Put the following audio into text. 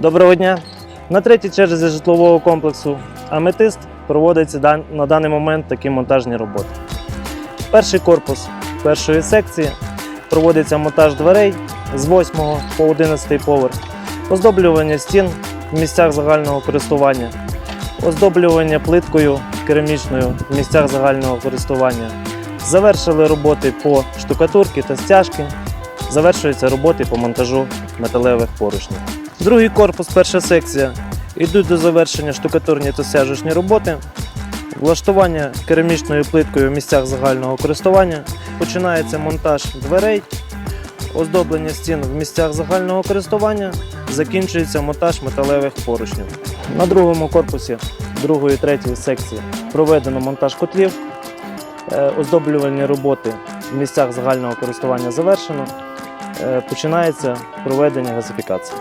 Доброго дня! На третій черзі житлового комплексу Аметист проводиться на даний момент такі монтажні роботи. Перший корпус першої секції проводиться монтаж дверей з 8 по 11 поверх, оздоблювання стін в місцях загального користування, оздоблювання плиткою керамічною в місцях загального користування. Завершили роботи по штукатурці та стяжки. Завершуються роботи по монтажу металевих поручнів. Другий корпус, перша секція. Йдуть до завершення штукатурні та стяжечні роботи, влаштування керамічною плиткою в місцях загального користування. Починається монтаж дверей, оздоблення стін в місцях загального користування, закінчується монтаж металевих поручнів. На другому корпусі другої третьої секції проведено монтаж котлів, е, оздоблювальні роботи в місцях загального користування завершено. Е, Починається проведення газифікації.